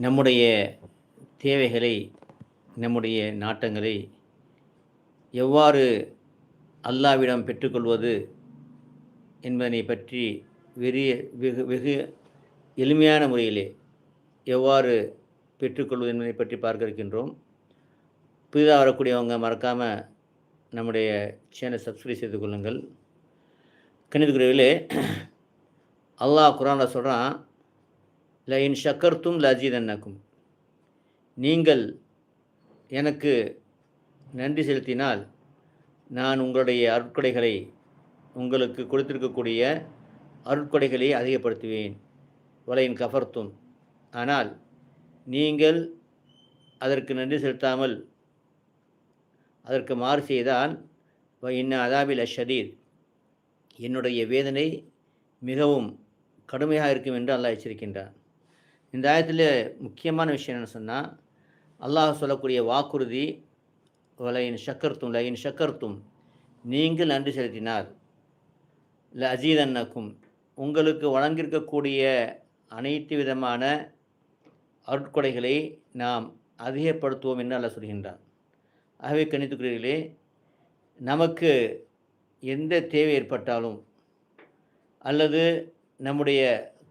நம்முடைய தேவைகளை நம்முடைய நாட்டங்களை எவ்வாறு அல்லாவிடம் பெற்றுக்கொள்வது என்பதனை பற்றி வெறிய வெகு வெகு எளிமையான முறையிலே எவ்வாறு பெற்றுக்கொள்வது என்பதை பற்றி பார்க்க இருக்கின்றோம் புதிதாக வரக்கூடியவங்க மறக்காமல் நம்முடைய சேனலை சப்ஸ்கிரைப் செய்து கொள்ளுங்கள் கணிதகுருவிலே அல்லாஹ் குரானில் சொல்கிறான் லயின் ஷக்கர்த்தும் லஜீதன்னக்கும் நீங்கள் எனக்கு நன்றி செலுத்தினால் நான் உங்களுடைய அருட்கொடைகளை உங்களுக்கு கொடுத்திருக்கக்கூடிய அருட்கொடைகளை அதிகப்படுத்துவேன். வலையின் கஃபர்த்தும் ஆனால் நீங்கள் அதற்கு நன்றி செலுத்தாமல் அதற்கு மாறு செய்தால் இன்ன அதாபில் அஷதீர் என்னுடைய வேதனை மிகவும் கடுமையாக இருக்கும் என்று அல்லாஹ் எச்சரிக்கின்றான். இந்த ஆயத்தில் முக்கியமான விஷயம் என்ன சொன்னால் அல்லாஹ் சொல்லக்கூடிய வாக்குறுதி வலையின் சக்கர்த்தும் லயின் சக்கர்த்தும் நீங்கள் நன்றி செலுத்தினார் ல அஜீதன்னக்கும் உங்களுக்கு வழங்கியிருக்கக்கூடிய அனைத்து விதமான அருட்கொடைகளை நாம் அதிகப்படுத்துவோம் என்று அல்ல சொல்கின்றான். ஆகவே கணித்துக்குரியர்களே நமக்கு எந்த தேவை ஏற்பட்டாலும் அல்லது நம்முடைய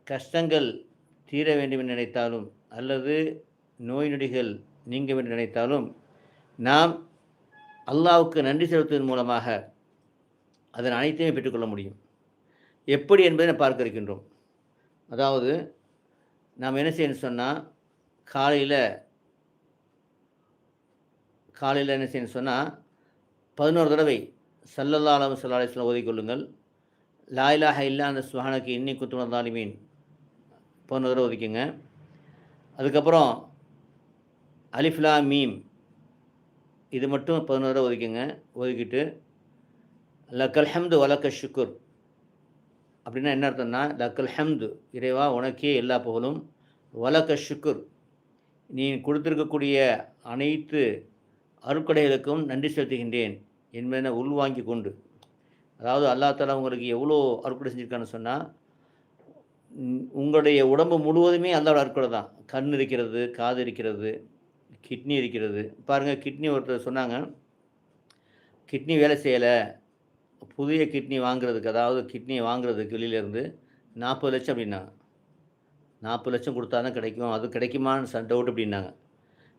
கஷ்டங்கள் தீர வேண்டும் என்று நினைத்தாலும் அல்லது நோய் நொடிகள் நீங்க வேண்டும் நினைத்தாலும் நாம் அல்லாவுக்கு நன்றி செலுத்துவதன் மூலமாக அதன் அனைத்தையும் பெற்றுக்கொள்ள முடியும். எப்படி என்பதை நாம் பார்க்க இருக்கின்றோம். அதாவது நாம் என்ன செய்யணும் சொன்னால் காலையில் காலையில் என்ன செய்யணும் சொன்னால் பதினோரு தடவை சல்லல்லா அலம் சல்லா அலிஸ்லாம் ஓதிக்கொள்ளுங்கள் லாயிலாக இல்லா அந்த சுஹானுக்கு இன்னி குத்துணர்ந்தாலுமீன் பதினோரு தடவை ஒதுக்குங்க. அதுக்கப்புறம் அலிஃப்லா மீம். இது மட்டும் பதினோரு தடவை ஒதுக்கிங்க. ஒதுக்கிட்டு லக்கல் ஹம்து வலக்க ஷுக்குர். அப்படின்னா என்ன அர்த்தம்னா லக்கல் ஹம்து இறைவா உனக்கே எல்லா புகழும். வலக்க ஷுக்குர். நீ கொடுத்துருக்கக்கூடிய அனைத்து அருட்கொடைகளுக்கும் நன்றி செலுத்துகின்றேன். என்பதை உள்வாங்கி கொண்டு. அதாவது அல்லா தாலா உங்களுக்கு எவ்வளோ அறுக்கடை செஞ்சுருக்கான்னு சொன்னால் உங்களுடைய உடம்பு முழுவதுமே அந்த அற்கொலை தான். கண் இருக்கிறது காது இருக்கிறது கிட்னி இருக்கிறது. பாருங்கள் கிட்னி ஒருத்தர் சொன்னாங்க கிட்னி வேலை செய்யலை. புதிய கிட்னி வாங்குறதுக்கு அதாவது கிட்னியை வாங்குறதுக்கு வெளியிலேருந்து நாற்பது லட்சம் அப்படின்னாங்க. நாற்பது லட்சம் கொடுத்தா தான் கிடைக்கும். அது கிடைக்குமான்னு சன் டவுட் அப்படின்னாங்க.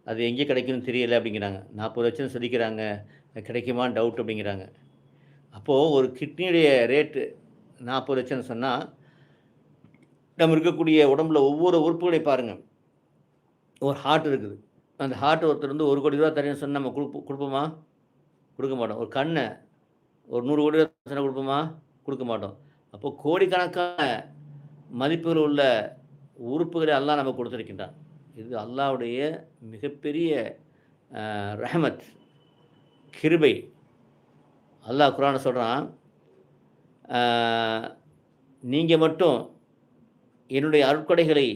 அது எங்கே கிடைக்கும்னு தெரியலை அப்படிங்கிறாங்க. நாற்பது லட்சம் சொல்லிக்கிறாங்க. கிடைக்குமான்னு டவுட் அப்படிங்கிறாங்க. அப்போது ஒரு கிட்னியுடைய ரேட்டு நாற்பது லட்சம்னு சொன்னால் நம்ம இருக்கக்கூடிய உடம்புல ஒவ்வொரு உறுப்புகளையும் பாருங்கள் ஒரு ஹார்ட் இருக்குது. அந்த ஹார்ட் ஒருத்தர் வந்து ஒரு கோடி ரூபா தரேன்னு சொன்னால் நம்ம கொடுப்போம் கொடுப்போமா? கொடுக்க மாட்டோம். ஒரு கண்ணை ஒரு நூறு கோடி ரூபா சொன்னால் கொடுப்போமா? கொடுக்க மாட்டோம். அப்போ கோடிக்கணக்கான மதிப்புகள் உள்ள உறுப்புகளை அல்லாஹ் நம்ம கொடுத்துருக்கின்றான். இது அல்லாவுடைய மிகப்பெரிய ரஹமத் கிருபை. அல்லாஹ் குரான சொல்கிறான் நீங்கள் மட்டும் என்னுடைய அருட்கொடைகளை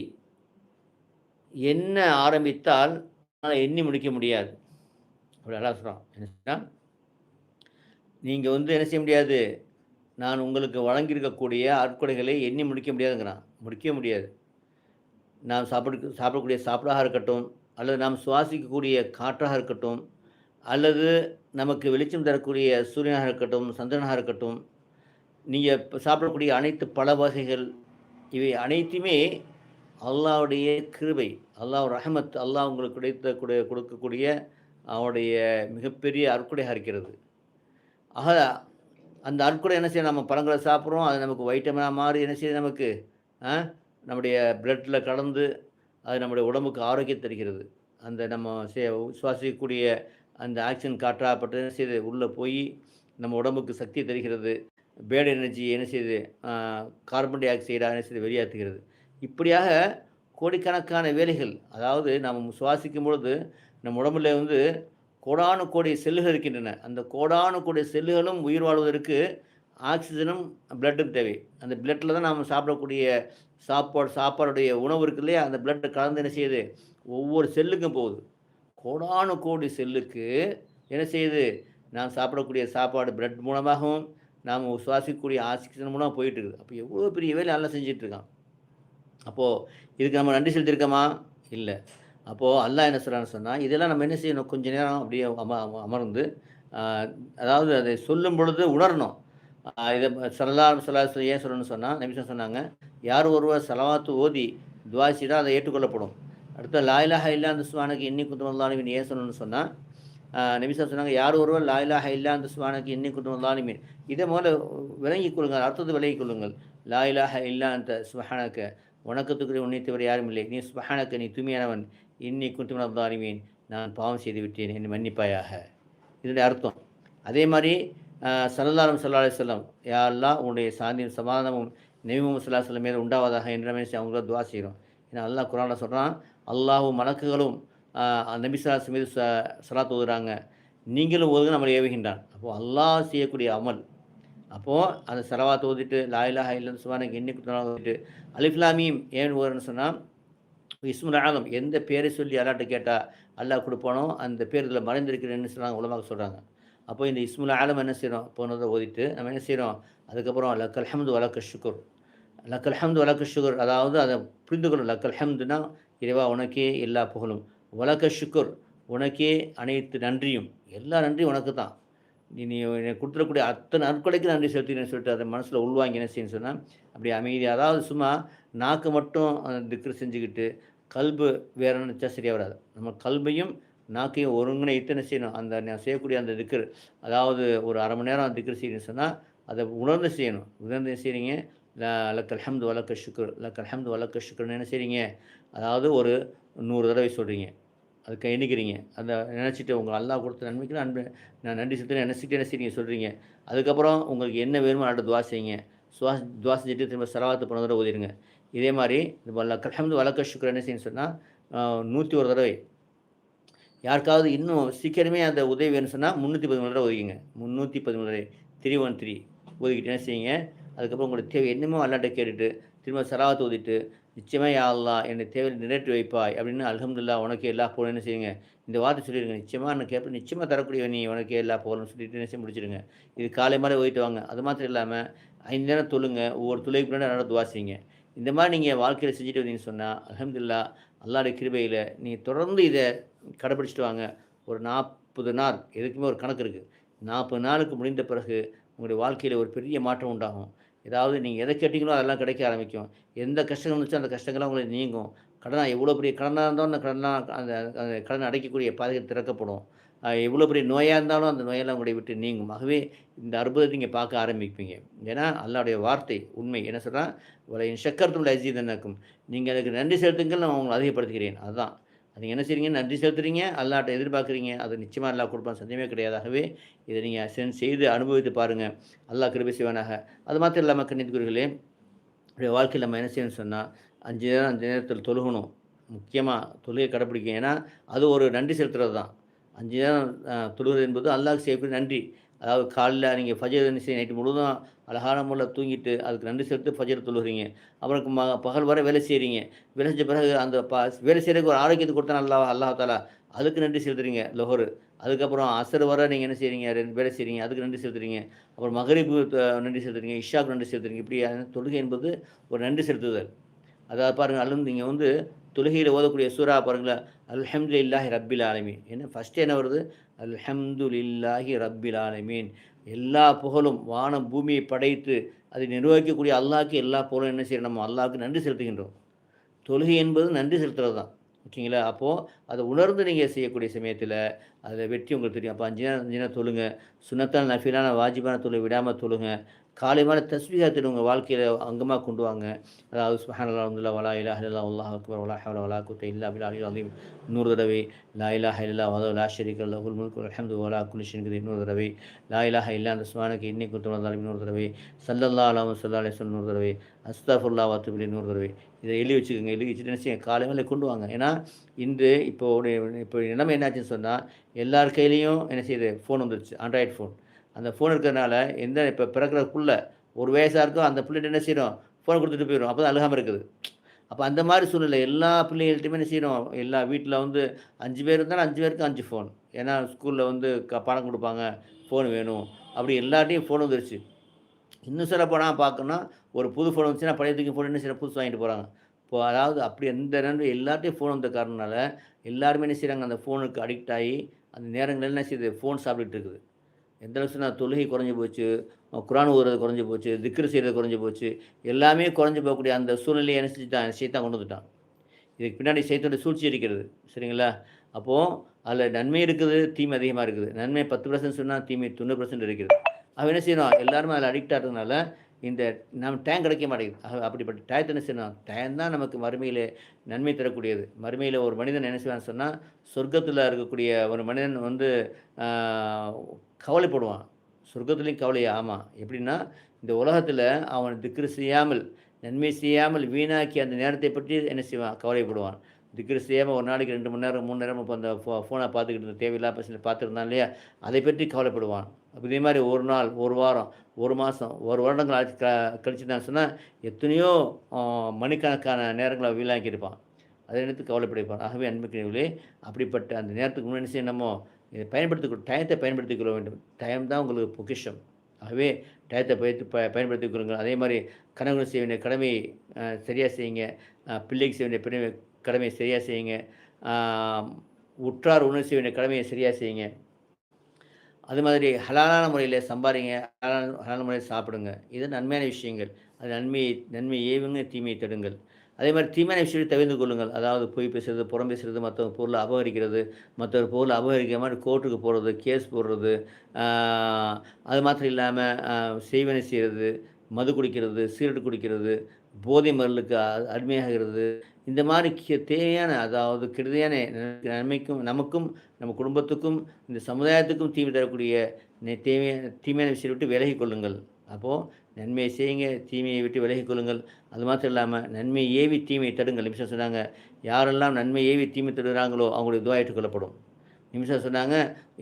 என்ன ஆரம்பித்தால் எண்ணி முடிக்க முடியாது. அப்படி அல்லா சொல்கிறான் என்ன நீங்கள் வந்து என்ன செய்ய முடியாது? நான் உங்களுக்கு வழங்கியிருக்கக்கூடிய அற்கொடைகளை எண்ணி முடிக்க முடியாதுங்கிறான். முடிக்க முடியாது. நாம் சாப்பிட சாப்பிடக்கூடிய சாப்பிடாக இருக்கட்டும் அல்லது நாம் சுவாசிக்கக்கூடிய காற்றாக இருக்கட்டும் அல்லது நமக்கு வெளிச்சம் தரக்கூடிய சூரியனாக இருக்கட்டும் சந்திரனாக இருக்கட்டும் நீங்கள் சாப்பிடக்கூடிய அனைத்து பல வகைகள் இவை அனைத்துமே அல்லாவுடைய கிருபை அல்லாஹ் ரஹமத் அல்லாஹ் உங்களுக்கு கிடைத்த கொடுக்கக்கூடிய அவனுடைய மிகப்பெரிய அற்கொடையாக இருக்கிறது. ஆக அந்த அற்கொடை என்ன செய்ய நம்ம பழங்களை சாப்பிட்றோம் அது நமக்கு வைட்டமினாக மாறி என்ன செய்யுது நமக்கு? நம்முடைய பிளட்டில் கலந்து அது நம்முடைய உடம்புக்கு ஆரோக்கியம் தருகிறது. அந்த நம்ம சே சுவாசிக்கக்கூடிய அந்த ஆக்சிஜன் காற்றாகப்பட்டு என்ன செய்யுது? உள்ளே போய் நம்ம உடம்புக்கு சக்தி தருகிறது. பேட் எனர்ஜி என்ன செய்யுது கார்பன் டை ஆக்சைடாக என்ன செய்து வெளியாற்றுகிறது. இப்படியாக கோடிக்கணக்கான வேலைகள் அதாவது நாம் சுவாசிக்கும் பொழுது நம்ம உடம்புல வந்து கோடானு கோடி செல்லுகள் இருக்கின்றன. அந்த கோடானு கோடி செல்லுகளும் உயிர் வாழ்வதற்கு ஆக்சிஜனும் பிளட்டும் தேவை. அந்த பிளட்டில் தான் நாம் சாப்பிடக்கூடிய சாப்பாடு சாப்பாடுடைய உணவு இருக்கு இல்லையா? அந்த பிளட்டை கலந்து என்ன செய்யுது? ஒவ்வொரு செல்லுக்கும் போகுது. கோடானு கோடி செல்லுக்கு என்ன செய்யுது? நாம் சாப்பிடக்கூடிய சாப்பாடு பிளட் மூலமாகவும் நாம் சுவாசிக்கக்கூடிய ஆக்சிஜன் மூலம் போயிட்டு இருக்குது அப்போ எவ்வளோ பெரிய வேலை நல்லா செஞ்சிட்ருக்கான்? அப்போது இதுக்கு நம்ம நன்றி செலுத்தியிருக்கோமா? இல்லை. அப்போது அல்லாஹ் என்ன சொல்கிறான்னு சொன்னால் இதெல்லாம் நம்ம என்ன செய்யணும்? கொஞ்ச நேரம் அப்படியே அம அமர்ந்து அதாவது அதை சொல்லும் பொழுது உணரணும். இதை சல்லா சல்லா ஏன் சொல்லணும்னு சொன்னால் நபிசன் சொன்னாங்க யார் ஒருவர் செலவாத்து ஓதி துவாசிடா அதை ஏற்றுக்கொள்ளப்படும். அடுத்த லாயிலாக இல்லா அந்த சுவானுக்கு எண்ணி குத்துமல்லாலுமின் ஏன் சொல்லணும்னு சொன்னால் நபிசா சொன்னாங்க யார் ஒருவர் லாயிலாக இல்லா அந்த சுவானுக்கு எண்ணி குத்துமல்லாலுமின் இதை முதல்ல விளங்கிக் கொள்ளுங்கள் அர்த்தத்தை விளங்கிக் கொள்ளுங்கள். லாயிலாக இல்லா அந்த சுபஹானக்க உணக்கத்துக்குரிய உன்னை தவிர யாரும் இல்லை. நீ சுபஹானக்க நீ தூய்மையானவன். இன்னி குத்துமல்லாலுமீன் நான் பாவம் செய்து விட்டேன். என்னை மன்னிப்பாயாக. இதனுடைய அர்த்தம். அதே மாதிரி சரதாரம் சல்லாஹ் செல்லம் யாரெல்லாம் உன்னுடைய சாந்தியும் சமாதானமும் நபி முகமது சல்லா மேலே உண்டாவதாக. என்ற மாதிரி அவங்கள துவா செய்கிறோம். ஏன்னா அல்லாஹ் குரானில் சொல்கிறான் அல்லாவும் மலக்குகளும் ஆஹ், மீது ச சலாத் ஓதுகிறாங்க நீங்களும் ஓதுங்க நம்மளை ஏவுகின்றான். அப்போது அல்லாஹ் செய்யக்கூடிய அமல். அப்போது அந்த சலவாத் ஓதிட்டு லாயிலாக இல்லைன்னு சுபானுக்கு எண்ணி ஓதிட்டு அலிஃப்லாமியும் ஏன் ஓதுறேன்னு சொன்னால் இஸ்முல் ஆலம் எந்த பேரை சொல்லி அல்லாட்ட கேட்டால் அல்லாஹ் கொடுப்பானோ அந்த பேர் இதில் மறைந்திருக்கிறேன்னு சொன்னாங்க உலமாக சொல்கிறாங்க அப்போ இந்த இஸ்முல் ஆலம் என்ன செய்கிறோம் போனதை ஓதிட்டு நம்ம என்ன செய்கிறோம் அதுக்கப்புறம் லக்கல் ஹம்து வலக்க ஷுக்குர் லக்கல் ஹம்து வலக்க ஷுக்குர் அதாவது அதை புரிந்து கொள்ளும். லக்கல் ஹம்துனா இறைவா உனக்கே எல்லா புகழும். வலக்க சுக்கர் உனக்கே அனைத்து நன்றியும். எல்லா நன்றியும் உனக்கு தான் நீ நீ எனக்கு கொடுத்துடக்கூடிய அத்தனை நற்கொலைக்கு நன்றி செலுத்தினு சொல்லிட்டு அதை மனசில் உள்வாங்கி என்ன செய்யணும்னு சொன்னால் அப்படி அமைதி அதாவது சும்மா நாக்கு மட்டும் திக்ரு செஞ்சுக்கிட்டு கல்பு வேற நினச்சா சரியாக வராது. நம்ம கல்பையும் நாக்கையும் ஒருங்கிணைத்து என்ன செய்யணும்? அந்த நான் செய்யக்கூடிய அந்த திக்கர் அதாவது ஒரு அரை மணி நேரம் திக்ரு செய்யணும்னு சொன்னால் அதை உணர்ந்து செய்யணும். உணர்ந்து செய்கிறீங்க லக்கல் ஹம்து வலக்க சுக்கர் லக்கல் ஹம்து வலக்க சுக்கர்னு என்ன செய்கிறீங்க அதாவது ஒரு நூறு தடவை சொல்கிறீங்க அதுக்கு எண்ணிக்கிறீங்க அந்த நினச்சிட்டு உங்கள் அல்லா கொடுத்த நன்மைக்கு அன்பு நான் நன்றி செலுத்த நினச்சிட்டு என்ன சொல்கிறீங்க அதுக்கப்புறம் உங்களுக்கு என்ன வேணுமோ அடுத்து துவா செய்யுங்க. சுவா துவா செஞ்சுட்டு திரும்ப சரவாத்து போன தடவை ஓதிடுங்க இதே மாதிரி இந்த லக்கல் ஹம்து வலக்க என்ன செய்யணும் சொன்னால் நூற்றி ஒரு தடவை. யாருக்காவது இன்னும் சீக்கிரமே அந்த உதவி வேணும்னு சொன்னால் முந்நூற்றி பதிமூணு தடவை ஒதுக்கிங்க முந்நூற்றி பதிமூணு தடவை. த்ரீ ஒன் த்ரீ ஒதுக்கிட்டு என்ன செய்யுங்க? அதுக்கப்புறம் உங்களோட தேவை என்னமோ அல்லாட்ட கேட்டுட்டு திரும்ப சராவத்தை ஓதிட்டு நிச்சயமாக அல்லா என்னை தேவை நிறைவேற்றி வைப்பாய் அப்படின்னு அலமதுல்லா உனக்கு எல்லா புகழும் என்ன செய்யுங்க? இந்த வார்த்தை சொல்லிடுங்க. நிச்சயமாக நான் கேட்பேன் நிச்சயமாக தரக்கூடிய நீ உனக்கு எல்லா புகழும் சொல்லிட்டு என்ன செய்ய முடிச்சிடுங்க. இது காலை மாதிரி ஓயிட்டு வாங்க. அது மாத்திரம் இல்லாமல் ஐந்து நேரம் தொழுங்க. ஒவ்வொரு துளைக்கு முன்னாடி நல்லா துவா செய்யுங்க. இந்த மாதிரி நீங்கள் வாழ்க்கையில் செஞ்சுட்டு வந்தீங்கன்னு சொன்னால் அலமதுல்லா அல்லாடைய கிருபையில் நீங்கள் தொடர்ந்து இதை கடைப்பிடிச்சிட்டு வாங்க. ஒரு நாற்பது நாள் எதுக்குமே ஒரு கணக்கு இருக்குது நாற்பது நாளுக்கு முடிந்த பிறகு உங்களுடைய வாழ்க்கையில் ஒரு பெரிய மாற்றம் உண்டாகும். ஏதாவது நீங்கள் எதை கேட்டீங்களோ அதெல்லாம் கிடைக்க ஆரம்பிக்கும். எந்த கஷ்டங்கள் இருந்துச்சோ அந்த கஷ்டங்கள்லாம் உங்களுக்கு நீங்கும். கடனாக எவ்வளோ பெரிய கடனாக இருந்தாலும் அந்த கடனாக அந்த அந்த கடனை அடைக்கக்கூடிய பாதைகள் திறக்கப்படும். எவ்வளோ பெரிய நோயாக இருந்தாலும் அந்த நோயெல்லாம் உங்களை விட்டு நீங்கும். ஆகவே இந்த அற்புதத்தை நீங்கள் பார்க்க ஆரம்பிப்பீங்க. ஏன்னா அல்லாவுடைய வார்த்தை உண்மை. என்ன சொல்கிறான் இவளை சக்கரத்துள்ள அஜீதனக்கும் நீங்கள் அதுக்கு நன்றி செலுத்துங்கள் நான் உங்களை அதிகப்படுத்துகிறேன். அதுதான் அது என்ன செய்றீங்க? நன்றி செலுத்துறீங்க. அல்லாட்ட எதிர்பார்க்குறீங்க. அது நிச்சயமாக எல்லாம் கொடுப்பான். சந்தேகமே கிடையாதாகவே இதை நீங்கள் சென் செய்து அனுபவித்து பாருங்கள் அல்லாஹ் கிருபை செய்வானாக. அது மாத்திரம் இல்லாமல் கண்ணியத்துக்குரியர்களே வாழ்க்கையில் நம்ம என்ன செய்யணும்னு சொன்னால் அஞ்சு நேரம் அஞ்சு நேரத்தில் தொழுகணும். முக்கியமாக தொழுகை கடைப்பிடிக்கும் ஏன்னா அது ஒரு நன்றி செலுத்துறது தான் அஞ்சு நேரம் தொழுகிறது என்பது அல்லாஹ் செய்யக்கூடிய நன்றி. அதாவது காலைல நீங்கள் ஃபஜர் என்ன நைட்டு முழுதும் அழகான முறையில் தூங்கிட்டு அதுக்கு நன்றி செலுத்து ஃபஜர் தொழுகிறீங்க. அப்புறம் ம பகல் வர வேலை செய்கிறீங்க வேலை செஞ்ச பிறகு அந்த ப வேலை செய்கிறதுக்கு ஒரு ஆரோக்கியத்தை கொடுத்தா அல்லா அல்லாஹ் தாலா அதுக்கு நன்றி செலுத்துறீங்க லொஹர். அதுக்கப்புறம் அசர் வர நீங்கள் என்ன செய்கிறீங்க ரெண்டு வேலை செய்கிறீங்க அதுக்கு நன்றி செலுத்துறீங்க. அப்புறம் மகரிபு நன்றி செலுத்துறீங்க இஷாக்கு நன்றி செலுத்துறீங்க. இப்படி தொழுகை என்பது ஒரு நன்றி செலுத்துதல். அதாவது பாருங்கள் அல்லது நீங்கள் வந்து தொழுகையில் ஓதக்கூடிய சூறா பாருங்களேன் அல்ஹம்து இல்லாஹி ரப்பில் ஆலமீன். என்ன ஃபஸ்ட்டு என்ன வருது? அல்ஹம்து இல்லாஹி ரப்பில் ஆலமீன். எல்லா புகழும் வானம் பூமியை படைத்து அதை நிர்வகிக்கக்கூடிய அல்லாஹ்க்கு எல்லா புகழும் என்ன செய்யணும்? நம்ம அல்லாஹ்க்கு நன்றி செலுத்துகின்றோம். தொழுகை என்பது நன்றி செலுத்துறது தான் ஓகேங்களா? அப்போது அதை உணர்ந்து நீங்கள் செய்யக்கூடிய சமயத்தில் அதில் வெற்றி உங்களுக்கு தெரியும். அப்போ அஞ்சு நேரம் அஞ்சு நேரம் தொழுங்க. சுனத்தான நஃபிலான வாஜிபான தொழு விடாமல் தொழுங்க. காலைமான தஸ்பீகாத்தில் உங்கள் வாழ்க்கையில் அங்கமாக கொண்டு வாங்க. அதாவது சுபஹான் அல்லா வலா இலா இல்லல்லாஹ் உல்லா அக்பர் வலா ஹவ்ல வலா குவத்த இல்லா பில் அலி அலீம். நூறு தடவை லா இலாஹ இல்லல்லாஹ் வதோ லா ஷரீக லஹுல் முல்கு வல் வலா குல்லி நூறு தடவை லா இலாஹ இல்லா அந்த சுமானுக்கு இன்னைக்கு குன்து மினல் நூறு தடவை. சல்லல்லா அலாம் சல்லா அலைஹி நூறு தடவை. அஸ்தாஃபுல்லா வ அத்தூபு நூறு தடவை. இதை எழுதி வச்சுக்கோங்க எழுதி வச்சுட்டு என்ன காலையில் கொண்டு வாங்க. ஏன்னா இன்று இப்போ உடைய- இப்போ நிலைமை என்னாச்சுன்னு சொன்னால் எல்லார் கையிலையும் என்ன செய்யுது ஃபோன் வந்துருச்சு ஆண்ட்ராய்டு ஃபோன் அந்த ஃபோன் இருக்கிறதுனால எந்த இப்போ பிறக்கிறதுக்குள்ள ஒரு வயசாக இருக்கோ அந்த பிள்ளைகிட்ட என்ன செய்யணும் ஃபோன் கொடுத்துட்டு போயிடும் அப்போ தான் அழுகாமல் இருக்குது. அப்போ அந்த மாதிரி சூழ்நிலை எல்லா பிள்ளைகள்ட்டையுமே என்ன செய்யணும் எல்லா வீட்டில் வந்து அஞ்சு பேர் இருந்தாலும் அஞ்சு பேருக்கு அஞ்சு ஃபோன் ஏன்னா ஸ்கூலில் வந்து க பாடம் கொடுப்பாங்க ஃபோன் வேணும். அப்படி எல்லார்ட்டையும் ஃபோன் வந்துருச்சு. இன்னும் சிறப்பாக போனால் பார்க்கணும்னா ஒரு புது ஃபோன் வந்துச்சுன்னா பழைய தூக்கி ஃபோன் என்ன செய்யணும் புதுசு வாங்கிட்டு போகிறாங்க இப்போ அதாவது அப்படி எந்த நேரம் எல்லார்ட்டையும் ஃபோன் வந்த காரணனால எல்லாருமே என்ன செய்கிறாங்க அந்த ஃபோனுக்கு அடிக்ட் ஆகி அந்த நேரங்கள் என்ன செய்யுது? ஃபோன் சாப்பிட்டுட்டு இருக்குது. எந்த அளவுக்கு நான் தொழுகை குறைஞ்சி போச்சு குரான் ஊறுறது குறைஞ்சி போச்சு திக்ரு செய்கிறது குறைஞ்சி போச்சு எல்லாமே குறைஞ்சி போகக்கூடிய அந்த சூழ்நிலையை என்ன செஞ்சுட்டான் தான் கொண்டு வந்துட்டான். இதுக்கு பின்னாடி செய்தோட சூழ்ச்சி இருக்கிறது சரிங்களா? அப்போது அதில் நன்மை இருக்குது தீமை அதிகமாக இருக்குது. நன்மை பத்து பர்சன்ட் சொன்னால் தீமை தொண்ணூறு பர்சன்ட் இருக்குது அவன் என்ன செய்யணும் எல்லாருமே அதில் அடிக்ட் ஆகிறதுனால இந்த நம்ம டேம் கிடைக்க மாட்டேங்குது. அப்படிப்பட்ட டயத்தை என்ன? செய்யணும் டயம் தான் நமக்கு மறுமையில் நன்மை தரக்கூடியது. மறுமையில் ஒரு மனிதன் என்ன செய்வான்னு சொன்னால் சொர்க்கத்தில் இருக்கக்கூடிய ஒரு மனிதன் வந்து கவலைப்படுவான். சொர்க்கத்துலேயும் கவலையா? ஆமாம் எப்படின்னா இந்த உலகத்தில் அவன் திக்ரு செய்யாமல் நன்மை செய்யாமல் வீணாக்கி அந்த நேரத்தை பற்றி என்ன செய்வான்? கவலைப்படுவான். திக்கிற செய்யாமல் ஒரு நாளைக்கு ரெண்டு மணி நேரம் மூணு நேரம் இப்போ அந்த ஃபோ ஃபோனை பார்த்துக்கிட்டு இருந்த தேவையில்லாத பசங்க பார்த்துருந்தான் இல்லையா? அதை பற்றி கவலைப்படுவான். அப்போ இதே மாதிரி ஒரு நாள் ஒரு வாரம் ஒரு மாதம் ஒரு வருடங்கள் ஆச்சு க கழிச்சு சொன்னால் எத்தனையோ மணிக்கணக்கான நேரங்களை வீணாக்கியிருப்பான். அதை நினைத்து கவலைப்படைப்பான் ஆகவே அன்புக்கினவர்களே அப்படிப்பட்ட அந்த நேரத்துக்கு முன்னாடி செய்ய நம்ம இதை பயன்படுத்திக் டயத்தை பயன்படுத்திக் கொள்ள வேண்டும். டயம் தான் உங்களுக்கு பொக்கிஷம். ஆகவே டயத்தை பயத்து ப பயன்படுத்திக் கொள்ளுங்கள். அதே மாதிரி கணவன் செய்ய வேண்டிய கடமையை சரியாக செய்யுங்க. பிள்ளைக்கு செய்ய வேண்டிய பிள்ளை கடமையை சரியாக செய்யுங்க. உற்றார் உணர்ச்சி வேண்டிய கடமையை சரியாக செய்யுங்க. அது மாதிரி ஹலாலான முறையில் சம்பாதிங்க ஹலான ஹலான முறையில் சாப்பிடுங்க. இது நன்மையான விஷயங்கள். அது நன்மையை நன்மை ஏவுங்க தீமையை தடுங்கள். அதே மாதிரி தீமையான விஷயத்தை தவிர்த்து கொள்ளுங்கள். அதாவது பொய் பேசுறது புறம் பேசுறது மற்றவங்க பொருளை அபகரிக்கிறது மற்றொரு பொருளை அபகரிக்கிற மாதிரி கோர்ட்டுக்கு போகிறது கேஸ் போடுறது அது மாத்திரம் இல்லாமல் செய்வனை செய்கிறது மது குடிக்கிறது சிகரெட் குடிக்கிறது போதை மருளுக்கு அருமையாகிறது அடிமையாகிறது இந்த மாதிரி தேவையான அதாவது கெடுதியான நன்மைக்கும் நமக்கும் நம்ம குடும்பத்துக்கும் இந்த சமுதாயத்துக்கும் தீமை தரக்கூடிய தேவையான தீமையான விஷயத்தை விட்டு விலகி கொள்ளுங்கள். அப்போது நன்மையை செய்யுங்க தீமையை விட்டு விலகிக் கொள்ளுங்கள். அது மாத்திரம் இல்லாமல் நன்மையை ஏவி தீமையை தடுங்கள். நிமிஷம் சொன்னாங்க யாரெல்லாம் நன்மை ஏவி தீமை தடுகிறாங்களோ அவங்களுடைய துவா ஏற்றுக்கொள்ளப்படும். நிமிஷம் சொன்னாங்க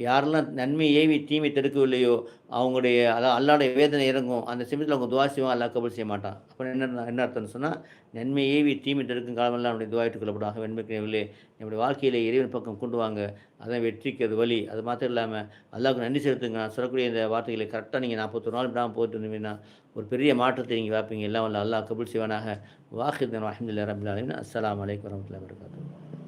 யாரெல்லாம் நன்மை ஏவி தீமை தடுக்கவில்லையோ அவங்களுடைய அதாவது அல்லாடைய வேதனை இறங்கும். அந்த சமயத்தில் அவங்க துவா செய்வாங்க அல்லா கபல் செய்ய மாட்டான். அப்போ என்ன என்ன அர்த்தம்னு சொன்னால் நன்மை ஏவி தீமை தடுக்கும் காலமெல்லாம் அவனுடைய துவா ஏற்றுக்கொள்ளப்படும் ஆக வெண்மைக்கினவில்லை நம்முடைய வாழ்க்கையில் இறைவன் பக்கம் கொண்டு வாங்க. அதான் வெற்றிக்கு அது வழி. அது மாத்திரம் இல்லாமல் அல்லாவுக்கு நன்றி செலுத்துங்க. நான் சொல்லக்கூடிய இந்த வார்த்தைகளை கரெக்டாக நீங்கள் நாற்பத்தொரு நாள் விடாமல் போட்டு இருந்தீங்கன்னா ஒரு பெரிய மாற்றத்தை நீங்கள் வைப்பீங்க எல்லாம் வல்ல அல்லாஹ் கபுல் செய்வானாக. வாஹிதன் அஹமதுல்லா ரபில் அலமின் அஸ்ஸலாமு அலைக்கும் வரமத்துல்லாஹி